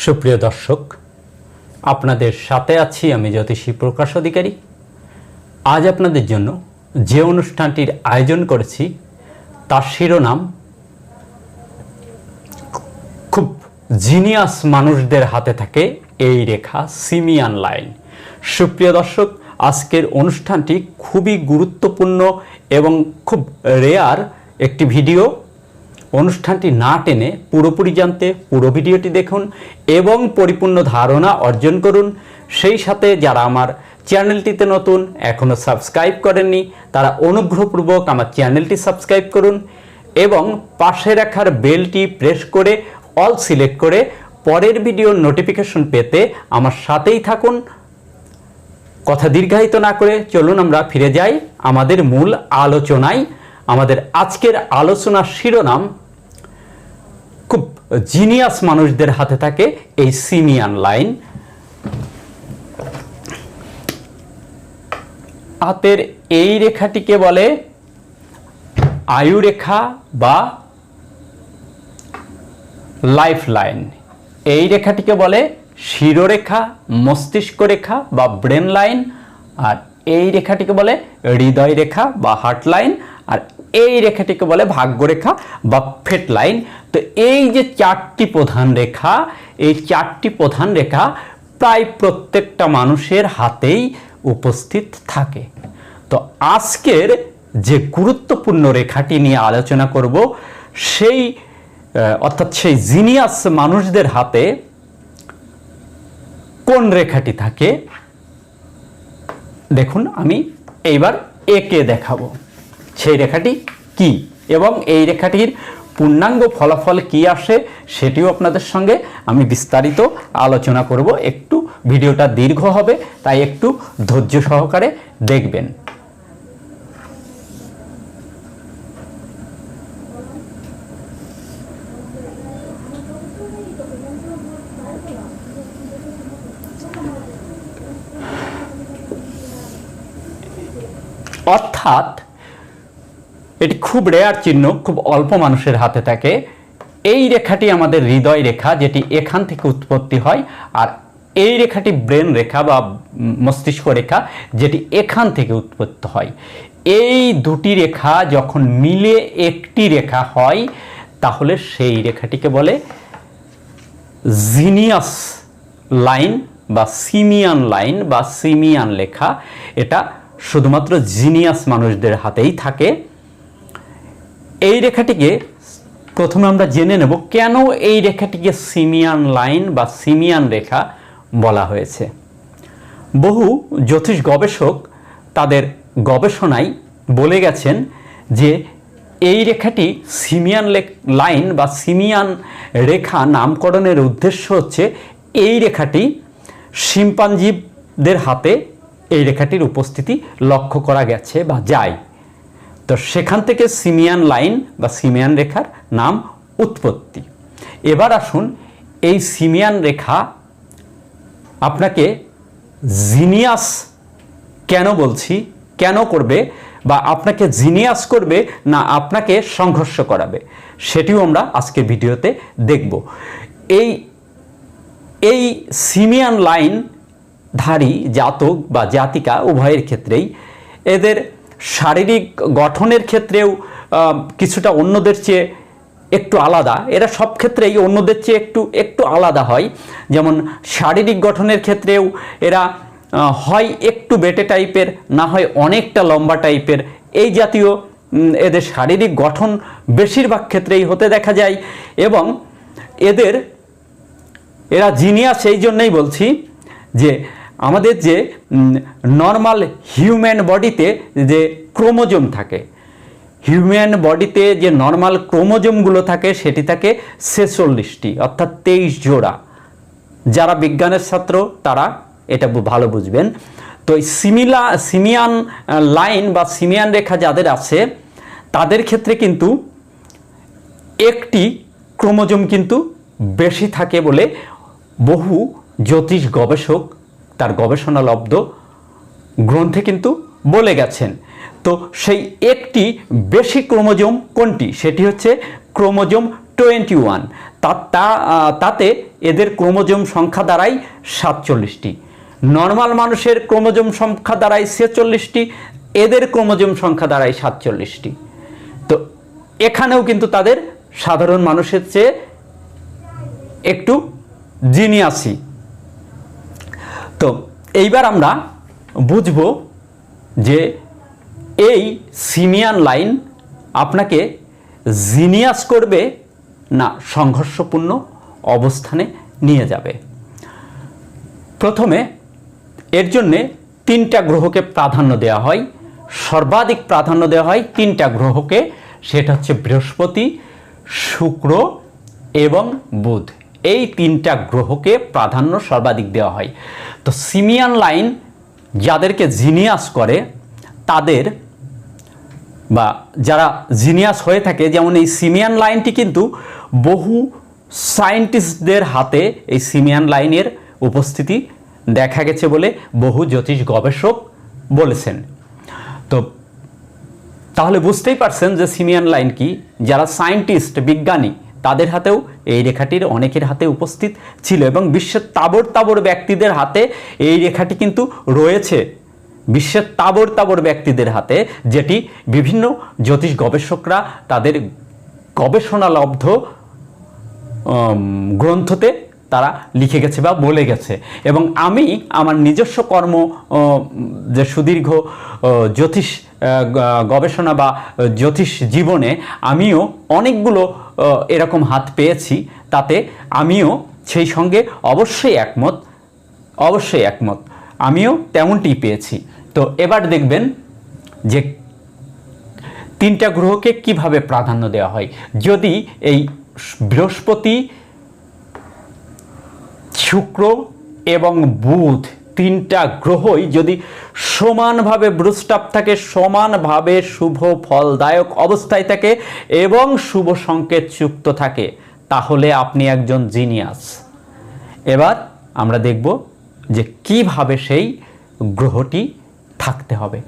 সুপ্রিয় দর্শক, আপনাদের সাথে আছি আমি জ্যোতিষী প্রকাশ অধিকারী। আজ আপনাদের জন্য যে অনুষ্ঠানটির আয়োজন করেছি, তার শিরোনাম খুব জিনিয়াস মানুষদের হাতে থাকে এই রেখা সিমিয়ান লাইন। সুপ্রিয় দর্শক, আজকের অনুষ্ঠানটি খুবই গুরুত্বপূর্ণ এবং খুব রেয়ার একটি ভিডিও। অনুষ্ঠানটি না টেনে পুরোপুরি জানতে পুরো ভিডিওটি দেখুন এবং পরিপূর্ণ ধারণা অর্জন করুন। সেই সাথে যারা আমার চ্যানেলটিতে নতুন এখনও সাবস্ক্রাইব করেননি, তারা অনুগ্রহপূর্বক আমার চ্যানেলটি সাবস্ক্রাইব করুন এবং পাশে রাখার বেলটি প্রেস করে অল সিলেক্ট করে পরের ভিডিওর নোটিফিকেশন পেতে আমার সাথেই থাকুন। কথা দীর্ঘায়িত না করে চলুন আমরা ফিরে যাই আমাদের মূল আলোচনায়। আমাদের আজকের আলোচনার শিরোনাম খুব জিনিয়াস মানুষদের হাতে থাকে এই সিমিয়ান লাইন হাতের এই রেখাটিকে বলে আয়ু রেখা বা লাইফ লাইন এই রেখাটিকে বলে শিরোরেখা, মস্তিষ্ক রেখা বা ব্রেন লাইন আর এই রেখাটিকে বলে হৃদয় রেখা বা হার্ট লাইন আর এই রেখাটিকে বলে ভাগ্যরেখা বা ফেট লাইন। তো এই যে চারটি প্রধান রেখা, এই চারটি প্রধান রেখা প্রায় প্রত্যেকটা মানুষের হাতেই উপস্থিত থাকে। তো আজকের যে গুরুত্বপূর্ণ রেখাটি নিয়ে আলোচনা করব, সেই অর্থাৎ সেই জিনিয়াস মানুষদের হাতে কোন রেখাটি থাকে? দেখুন, আমি এইবার একে দেখাবো। সেই রেখাটি কি? এবং এই রেখাটির পূর্ণাঙ্গ ফলাফল কি আসে? সেটিও আপনাদের সঙ্গে আমি বিস্তারিত আলোচনা করব। একটু ভিডিওটা দীর্ঘ হবে, তাই একটু ধৈর্য সহকারে দেখবেন। অর্থাৎ এটি খুব রেয়ার চিহ্ন, খুব অল্প মানুষের হাতে থাকে। এই রেখাটি আমাদের হৃদয় রেখা, যেটি এখান থেকে উৎপত্তি হয়, আর এই রেখাটি ব্রেন রেখা বা মস্তিষ্ক রেখা, যেটি এখান থেকে উৎপত্তি হয়। এই দুটি রেখা যখন মিলে একটি রেখা হয়, তাহলে সেই রেখাটিকে বলে জিনিয়াস লাইন বা সিমিয়ান লাইন বা সিমিয়ান লেখা। এটা শুধুমাত্র জিনিয়াস মানুষদের হাতেই থাকে। এই রেখাটিকে প্রথমে আমরা জেনে নেব কেন এই রেখাটিকে সিমিয়ান লাইন বা সিমিয়ান রেখা বলা হয়েছে। বহু জ্যোতিষ গবেষক তাদের গবেষণায় বলে গেছেন যে এই রেখাটি সিমিয়ান লাইন বা সিমিয়ান রেখা নামকরণের উদ্দেশ্য হচ্ছে এই রেখাটি শিম্পাঞ্জিবদের হাতে এই রেখাটির উপস্থিতি লক্ষ্য করা গেছে বা যায়। তো সেখান থেকে সিমিয়ান লাইন বা সিমিয়ান রেখার নাম উৎপত্তি। এবার আসুন এই সিমিয়ান রেখা আপনাকে জিনিয়াস কেন বলছি, কেন করবে বা আপনাকে জিনিয়াস করবে না আপনাকে সংঘর্ষ করাবে, সেটিও আমরা আজকের ভিডিওতে দেখব। এই এই সিমিয়ান লাইন ধারী জাতক বা জাতিকা উভয়ের ক্ষেত্রেই এদের শারীরিক গঠনের ক্ষেত্রেও কিছুটা অন্যদের চেয়ে একটু আলাদা। এরা সব ক্ষেত্রেই অন্যদের চেয়ে একটু একটু আলাদা হয়। যেমন শারীরিক গঠনের ক্ষেত্রেও এরা হয় একটু বেটে টাইপের, না হয় অনেকটা লম্বা টাইপের। এই জাতীয় এদের শারীরিক গঠন বেশিরভাগ ক্ষেত্রেই হতে দেখা যায় এবং এদের, এরা জিনিয়াস, সেই জন্যই বলছি যে আমাদের যে নর্মাল হিউম্যান বডিতে যে ক্রোমোজোম থাকে হিউম্যান বডিতে যে নর্মাল ক্রোমোজোমগুলো থাকে, সেটি থাকে ছেচল্লিশটি, অর্থাৎ তেইশ জোড়া। যারা বিজ্ঞানের ছাত্র, তারা এটা ভালো বুঝবেন। তো এই সিমিলা সিমিয়ান লাইন বা সিমিয়ান রেখা যাদের আছে, তাদের ক্ষেত্রে কিন্তু একটি ক্রোমোজোম কিন্তু বেশি থাকে বলে বহু জ্যোতিষ গবেষক তার গবেষণালব্ধ গ্রন্থে কিন্তু বলে গেছেন। তো সেই একটি বেশি ক্রোমোজোম কোনটি? সেটি হচ্ছে ক্রোমোজোম টোয়েন্টি ওয়ান। তাতে এদের ক্রোমোজোম সংখ্যা দাঁড়ায় সাতচল্লিশটি। নর্মাল মানুষের ক্রোমোজোম সংখ্যা দাঁড়ায় ছেচল্লিশটি, এদের ক্রোমোজোম সংখ্যা দাঁড়ায় সাতচল্লিশটি। তো এখানেও কিন্তু তাদের সাধারণ মানুষের চেয়ে একটু জিনিয়াসি। তো এইবার আমরা বুঝব যে এই সিমিয়ান লাইন আপনাকে জিনিয়াস করবে না সংঘর্ষপূর্ণ অবস্থানে নিয়ে যাবে। প্রথমে এর জন্যে তিনটা গ্রহকে প্রাধান্য দেওয়া হয়, সর্বাধিক প্রাধান্য দেওয়া হয় তিনটা গ্রহকে, সেটা হচ্ছে বৃহস্পতি, শুক্র এবং বুধ। এই তিনটা গ্রহকে প্রাধান্য সর্বাধিক দেওয়া হয়। তো সিমিয়ান লাইন যাদেরকে জিনিয়াস করে, তাদের বা যারা জিনিয়াস হয়ে থাকে, যেমন এই সিমিয়ান লাইনটি কিন্তু বহু সায়েন্টিস্টদের হাতে এই সিমিয়ান লাইনের উপস্থিতি দেখা গেছে বলে বহু জ্যোতিষ গবেষক বলেছেন। তো তাহলে বুঝতেই পারছেন যে সিমিয়ান লাইন কি? যারা সায়েন্টিস্ট, বিজ্ঞানী, তাদের হাতেও এই রেখাটির অনেকের হাতে উপস্থিত ছিল এবং বিশ্বের তাবর তাবর ব্যক্তিদের হাতে এই রেখাটি কিন্তু রয়েছে। বিশ্বের তাবর তাবর ব্যক্তিদের হাতে যেটি বিভিন্ন জ্যোতিষ গবেষকরা তাদের গবেষণালব্ধ গ্রন্থতে তারা লিখে গেছে বা বলে গেছে। এবং আমি আমার নিজস্ব কর্ম যে সুদীর্ঘ জ্যোতিষ গবেষণা বা জ্যোতিষ জীবনে আমিও অনেকগুলো এরকম হাত পেয়েছি, তাতে আমিও সেই সঙ্গে অবশ্যই একমত অবশ্যই একমত। আমিও তেমনটি পেয়েছি। তো এবার দেখবেন যে তিনটা গ্রহকে কীভাবে প্রাধান্য দেওয়া হয়। যদি এই বৃহস্পতি, শুক্র এবং বুধ তিনটা গ্রহই যদি সমানভাবে ব্রুস্টাপ থাকে, সমানভাবে শুভ ফলদায়ক অবস্থায় থাকে এবং শুভ সংকেত যুক্ত থাকে, তাহলে আপনি একজন জিনিয়াস। এবার আমরা দেখব যে কীভাবে সেই গ্রহটি থাকতে হবে।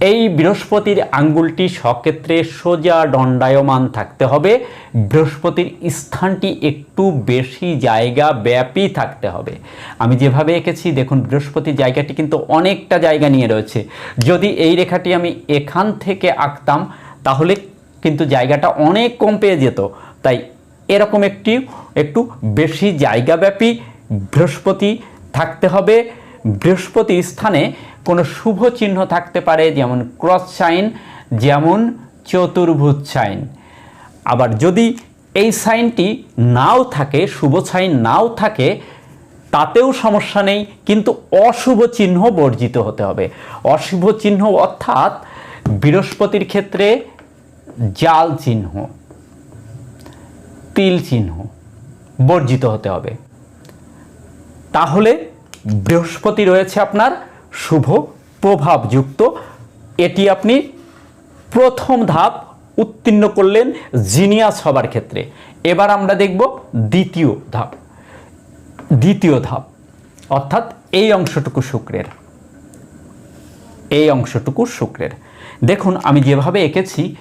এই বৃহস্পতির আঙ্গুলটি সক্ষেত্রে সোজা দণ্ডায়মান থাকতে হবে। বৃহস্পতির স্থানটি একটু বেশি জায়গা ব্যাপী থাকতে হবে। আমি যেভাবে এঁকেছি, দেখুন, বৃহস্পতির জায়গাটি কিন্তু অনেকটা জায়গা নিয়ে রয়েছে। যদি এই রেখাটি আমি এখান থেকে আঁকতাম, তাহলে কিন্তু জায়গাটা অনেক কম পেয়ে যেত। তাই এরকম একটি, একটু বেশি জায়গাব্যাপী বৃহস্পতি থাকতে হবে। বৃহস্পতি স্থানে কোনো শুভ চিহ্ন থাকতে পারে, যেমন ক্রস সাইন, যেমন চতুর্ভুজ সাইন। আবার যদি এই সাইনটি নাও থাকে, শুভ সাইন নাও থাকে, তাতেও সমস্যা নেই, কিন্তু অশুভ চিহ্ন বর্জিত হতে হবে। অশুভ চিহ্ন অর্থাৎ বৃহস্পতির ক্ষেত্রে জাল চিহ্ন, তিল চিহ্ন বর্জিত হতে হবে। তাহলে বৃহস্পতি রয়েছে আপনার শুভ, প্রভাবযুক্ত। এটি আপনি প্রথম ধাপ উত্তীর্ণ করলেন জিনিয়াস হবার ক্ষেত্রে। এবার আমরা দেখব দ্বিতীয় ধাপ। দ্বিতীয় ধাপ, অর্থাৎ এই অংশটুকু শুক্রের। এই অংশটুকু শুক্রের। দেখুন, আমি যেভাবে এঁকেছি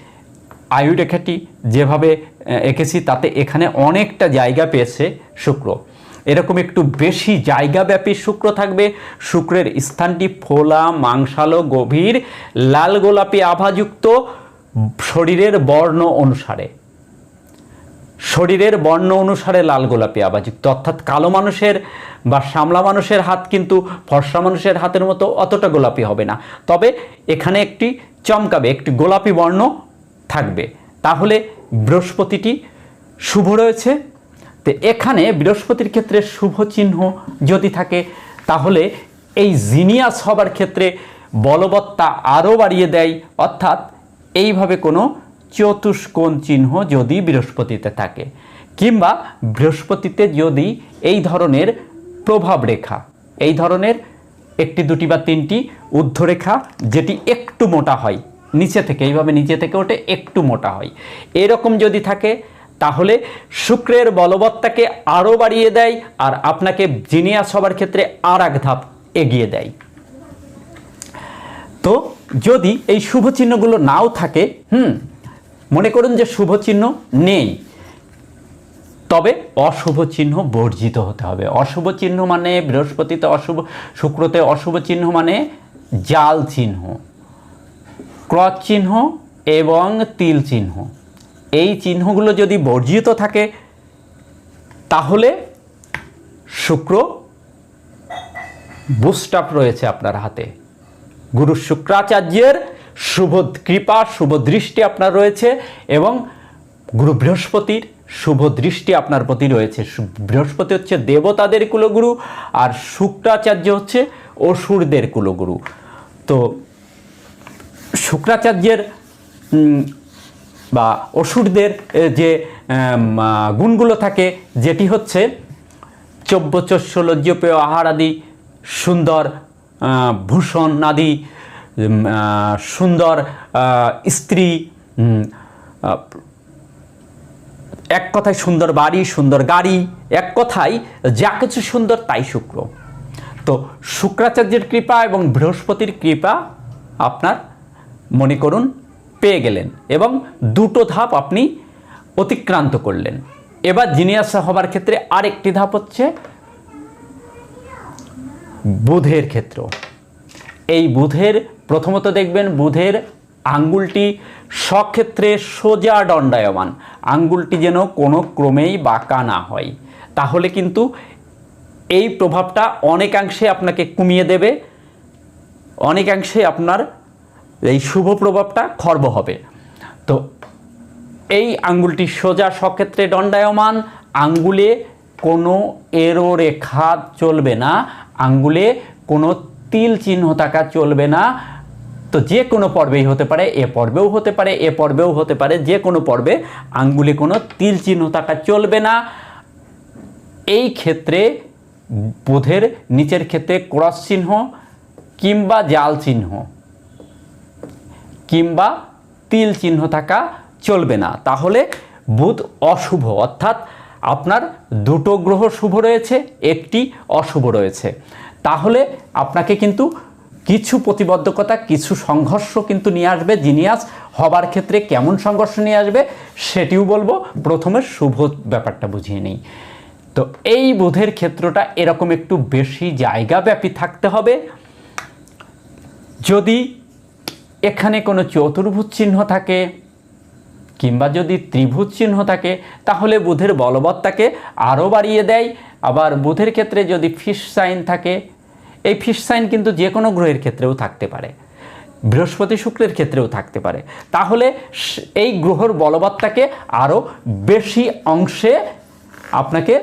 আয়ু রেখাটি যেভাবে এঁকেছি, তাতে এখানে অনেকটা জায়গা পেয়েছে শুক্র। এরকম একটু বেশি জায়গাব্যাপী শুক্র থাকবে। শুক্রের স্থানটি ফোলা, মাংসালো, গভীর, লাল গোলাপি আভাযুক্ত শরীরের বর্ণ অনুসারে। শরীরের বর্ণ অনুসারে লাল গোলাপি আবাযুক্ত অর্থাৎ কালো মানুষের বা শ্যামলা মানুষের হাত কিন্তু ফর্সা মানুষের হাতের মতো অতটা গোলাপি হবে না। তবে এখানে একটি চমকাবে, একটি গোলাপি বর্ণ থাকবে। তাহলে বৃহস্পতিটি শুভ রয়েছে। তো এখানে বৃহস্পতির ক্ষেত্রে শুভ চিহ্ন যদি থাকে, তাহলে এই জিনিয়াস হবার ক্ষেত্রে বলবত্তা আরও বাড়িয়ে দেয়। অর্থাৎ এইভাবে কোনো চতুষ্কোণ চিহ্ন যদি বৃহস্পতিতে থাকে, কিংবা বৃহস্পতিতে যদি এই ধরনের প্রভাব রেখা, এই ধরনের একটি, দুটি বা তিনটি ঊর্ধ্বরেখা যেটি একটু মোটা হয়, নিচে থেকে, এইভাবে নিচে থেকে ওঠে একটু মোটা হয়, এরকম যদি থাকে তাহলে শুক্রের বলবত্তাকে আরও বাড়িয়ে দেয় আর আপনাকে জিনিয়াস হবার ক্ষেত্রে আর এক ধাপ এগিয়ে দেয়। তো যদি এই শুভ চিহ্নগুলো নাও থাকে, হুম, মনে করুন যে শুভ চিহ্ন নেই, তবে অশুভ চিহ্ন বর্জিত হতে হবে। অশুভ চিহ্ন মানে বৃহস্পতিতে অশুভ, শুক্রতে অশুভ চিহ্ন মানে জাল চিহ্ন, ক্রস চিহ্ন এবং তিল চিহ্ন। এই চিহ্নগুলো যদি বর্জিত থাকে, তাহলে শুক্র বুস্টাপ রয়েছে আপনার হাতে। গুরু শুক্রাচার্যের শুভ কৃপা, শুভ দৃষ্টি আপনার রয়েছে এবং গুরু বৃহস্পতির শুভ দৃষ্টি আপনার প্রতি রয়েছে। বৃহস্পতি হচ্ছে দেবতাদের কুলগুরু আর শুক্রাচার্য হচ্ছে অসুরদের কুলগুরু। তো শুক্রাচার্যের বা অসুরদের যে গুণগুলো থাকে, যেটি হচ্ছে চব্যচস্য লজ্জপেয় আহার আদি, সুন্দর ভূষণ আদি সুন্দর স্ত্রী এক কথায় সুন্দর বাড়ি, সুন্দর গাড়ি, এক কথায় যা কিছু সুন্দর তাই শুক্র। তো শুক্রাচার্যের কৃপা এবং বৃহস্পতির কৃপা আপনার, মনে করুন গেলেন এবং দুটো ধাপ আপনি অতিক্রান্ত করলেন। এবার জিনিয়াস হবার ক্ষেত্রে আরেকটি ধাপ হচ্ছে বুধের ক্ষেত্র। এই বুধের প্রথমত দেখবেন বুধের আঙ্গুলটি সক্ষেত্রে সোজা দণ্ডায়মান। আঙ্গুলটি যেন কোনো ক্রমেই বাঁকা না হয়। তাহলে কিন্তু এই প্রভাবটা অনেকাংশে আপনাকে কমিয়ে দেবে। অনেকাংশে আপনার এই শুভ প্রভাবটা খর্ব হবে। তো এই আঙ্গুলটি সোজা সক্ষেত্রে দণ্ডায়মান, আঙ্গুলে কোনো এরো রেখা চলবে না, আঙ্গুলে কোনো তিল চিহ্ন থাকা চলবে না। তো যে কোনো পর্বেই হতে পারে, এ পর্বেও হতে পারে, এ পর্বেও হতে পারে, যে কোনো পর্বে আঙ্গুলে কোনো তিল চিহ্ন থাকা চলবে না। এই ক্ষেত্রে বোধের নিচের ক্ষেত্রে ক্রস চিহ্ন কিংবা জাল চিহ্ন। কিংবা তিল চিহ্ন থাকা চলবে না। তাহলে বুধ অশুভ, অর্থাৎ আপনার দুটো গ্রহ শুভ রয়েছে, একটি অশুভ রয়েছে। তাহলে আপনাকে কিন্তু কিছু প্রতিবদ্ধকতা, কিছু সংঘর্ষ কিন্তু নিয়ে আসবে। জিনিয়াস, হবার ক্ষেত্রে কেমন সংঘর্ষ নিয়ে আসবে সেটিও বলব। প্রথমে শুভ ব্যাপারটা বুঝিয়ে নিই। তো এই বুধের ক্ষেত্রটা এরকম একটু বেশি জায়গা ব্যাপী থাকতে হবে। যদি এখানে কোনো চতুর্ভুজ চিহ্ন থাকে কিংবা যদি ত্রিভুজ চিহ্ন থাকে, তাহলে বুধের বলবত্তাকে আরও বাড়িয়ে দেয়। আবার বুধের ক্ষেত্রে যদি ফিশ সাইন থাকে, এই ফিশ সাইন কিন্তু যে কোনো গ্রহের ক্ষেত্রেও থাকতে পারে, বৃহস্পতি শুক্রের ক্ষেত্রেও থাকতে পারে। তাহলে এই গ্রহর বলবত্তাকে আরও বেশি অংশে আপনাকে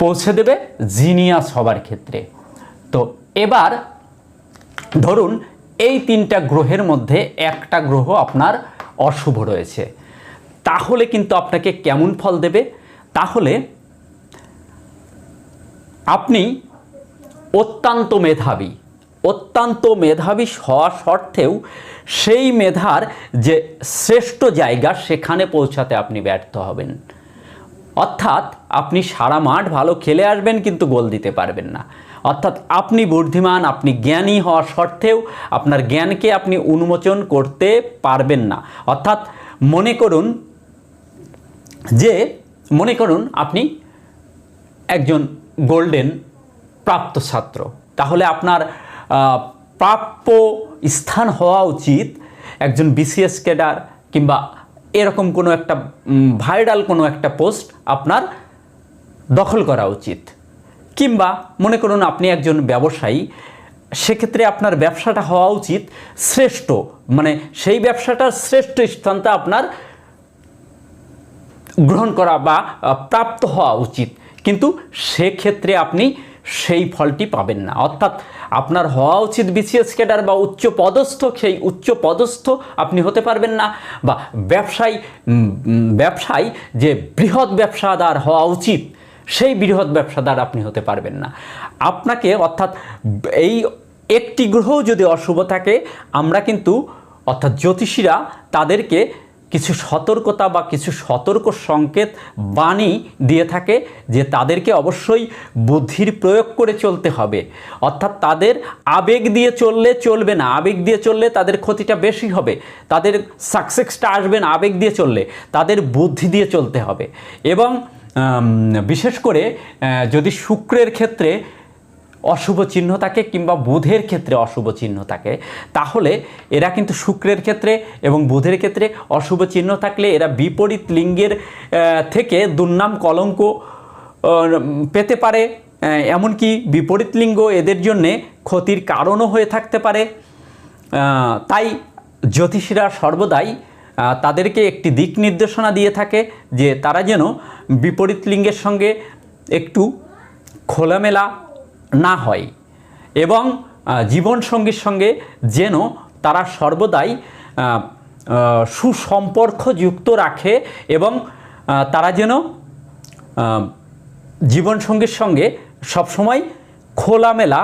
পৌঁছে দেবে জিনিয়াস হবার ক্ষেত্রে। তো এবার ধরুন এই তিনটা গ্রহের মধ্যে একটা গ্রহ আপনার অশুভ রয়েছে। তাহলে কিন্তু আপনাকে কেমন ফল দেবে? তাহলে আপনি অত্যন্ত মেধাবী। অত্যন্ত মেধাবী হওয়া সত্ত্বেও সেই মেধার যে শ্রেষ্ঠ জায়গা সেখানে পৌঁছাতে আপনি ব্যর্থ হবেন। অর্থাৎ আপনি সারা মাঠ ভালো খেলে আসবেন কিন্তু গোল দিতে পারবেন না। অর্থাৎ আপনি বুদ্ধিমান, আপনি জ্ঞানী হওয়া সত্ত্বেও আপনার জ্ঞানকে আপনি উন্মোচন করতে পারবেন না। অর্থাৎ মনে করুন যে, মনে করুন আপনি একজন গোল্ডেন প্রাপ্ত ছাত্র। তাহলে আপনার প্রাপ্য স্থান হওয়া উচিত একজন বিসিএস ক্যাডার কিংবা এরকম কোনো একটা ভাইরাল কোনো একটা পোস্ট আপনার দখল করা উচিত। কিংবা মনে করুন আপনি একজন ব্যবসায়ী, সেক্ষেত্রে আপনার ব্যবসাটা হওয়া উচিত শ্রেষ্ঠ। মানে সেই ব্যবসাটার শ্রেষ্ঠ স্থানটা আপনার গ্রহণ করা বা প্রাপ্ত হওয়া উচিত। কিন্তু সেক্ষেত্রে আপনি সেই ফলটি পাবেন না। অর্থাৎ আপনার হওয়া উচিত বিসিএস ক্যাডার বা উচ্চ পদস্থ, সেই উচ্চ পদস্থ আপনি হতে পারবেন না। বা ব্যবসায়ী ব্যবসায় যে বৃহৎ ব্যবসাদার হওয়া উচিত সেই বৃহৎ ব্যবসাদার আপনি হতে পারবেন না। আপনাকে অর্থাৎ এই একটি গ্রহ যদি অশুভ থাকে, আমরা কিন্তু অর্থাৎ জ্যোতিষীরা তাদেরকে কিছু সতর্কতা বা কিছু সতর্ক সংকেত বাণী দিয়ে থাকে যে তাদেরকে অবশ্যই বুদ্ধির প্রয়োগ করে চলতে হবে। অর্থাৎ তাদের আবেগ দিয়ে চললে চলবে না। আবেগ দিয়ে চললে তাদের ক্ষতিটা বেশি হবে। তাদের সাকসেসটা আসবে না। আবেগ দিয়ে চললে তাদের বুদ্ধি দিয়ে চলতে হবে। এবং বিশেষ করে যদি শুক্রের ক্ষেত্রে অশুভ চিহ্ন থাকে কিংবা বুধের ক্ষেত্রে অশুভ চিহ্ন থাকে, তাহলে এরা কিন্তু শুক্রের ক্ষেত্রে এবং বুধের ক্ষেত্রে অশুভ চিহ্ন থাকলে এরা বিপরীত লিঙ্গের থেকে দুর্নাম কলঙ্ক পেতে পারে। এমনকি বিপরীত লিঙ্গ এদের জন্যে ক্ষতির কারণও হয়ে থাকতে পারে। তাই জ্যোতিষীরা সর্বদাই তাদেরকে একটি দিক নির্দেশনা দিয়ে থাকে যে তারা যেন বিপরীত লিঙ্গের সঙ্গে একটু খোলামেলা না হয় এবং জীবনসঙ্গীর সঙ্গে যেন তারা সর্বদাই সুসম্পর্ক যুক্ত রাখে এবং তারা যেন জীবনসঙ্গীর সঙ্গে সবসময় খোলামেলা,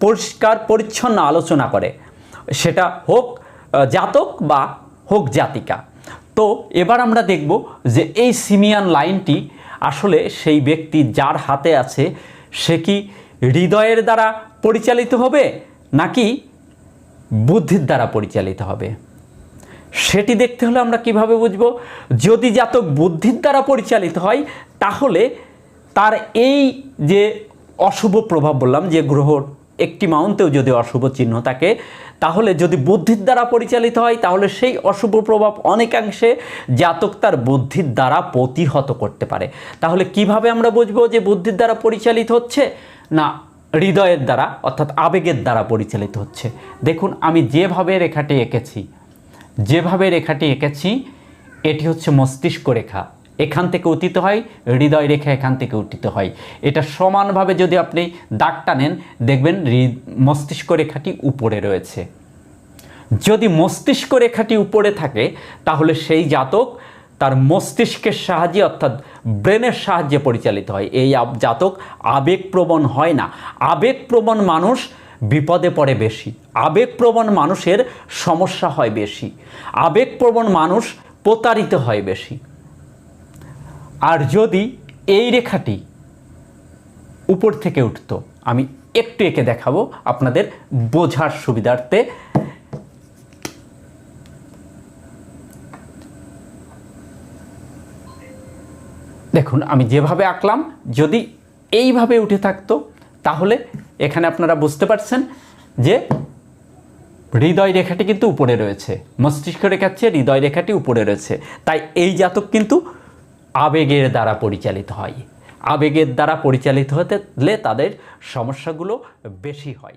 পরিষ্কার, পরিচ্ছন্ন আলোচনা করে। সেটা হোক জাতক বা হোক জাতিকা। তো এবার আমরা দেখব যে এই সিমিয়ান লাইনটি আসলে সেই ব্যক্তি যার হাতে আছে, সে কি হৃদয়ের দ্বারা পরিচালিত হবে নাকি বুদ্ধির দ্বারা পরিচালিত হবে? সেটি দেখতে হলে আমরা কীভাবে বুঝব? যদি জাতক বুদ্ধির দ্বারা পরিচালিত হয়, তাহলে তার এই যে অশুভ প্রভাব বললাম, যে গ্রহ একটি মাউন্টেও যদি অশুভ চিহ্ন থাকে, তাহলে যদি বুদ্ধির দ্বারা পরিচালিত হয়, তাহলে সেই অশুভ প্রভাব অনেকাংশে জাতক তার বুদ্ধির দ্বারা প্রতিহত করতে পারে। তাহলে কীভাবে আমরা বুঝব যে বুদ্ধির দ্বারা পরিচালিত হচ্ছে? না, হৃদয়ের দ্বারা, অর্থাৎ আবেগের দ্বারা পরিচালিত হচ্ছে। দেখুন, আমি যেভাবে রেখাটি এঁকেছি, যেভাবে রেখাটি এঁকেছি, এটি হচ্ছে মস্তিষ্ক রেখা। এখান থেকে উত্থিত হয়, হৃদয় রেখা এখান থেকে উত্থিত হয়। এটা সমানভাবে যদি আপনি দাগ টানেন দেখবেন মস্তিষ্ক রেখাটি উপরে রয়েছে। যদি মস্তিষ্ক রেখাটি উপরে থাকে, তাহলে সেই জাতক তার মস্তিষ্কের সাহায্যে, অর্থাৎ ব্রেনের সাহায্যে পরিচালিত হয়। এই জাতক আবেগপ্রবণ হয় না। আবেগপ্রবণ মানুষ বিপদে পড়ে বেশি। আবেগপ্রবণ মানুষের সমস্যা হয় বেশি। আবেগপ্রবণ মানুষ প্রতারিত হয় বেশি। আর যদি এই রেখাটি উপর থেকে উঠতো, আমি একটু এঁকে দেখাবো আপনাদের বোঝার সুবিধার্থে। দেখুন, আমি যেভাবে আঁকলাম, যদি এইভাবে উঠে থাকতো, তাহলে এখানে আপনারা বুঝতে পারছেন যে হৃদয় রেখাটি কিন্তু উপরে রয়েছে। মস্তিষ্ক রেখার চেয়ে হৃদয় রেখাটি উপরে রয়েছে। তাই এই জাতক কিন্তু আবেগের দ্বারা পরিচালিত হয়। আবেগের দ্বারা পরিচালিত হতে তাদের সমস্যাগুলো বেশি হয়।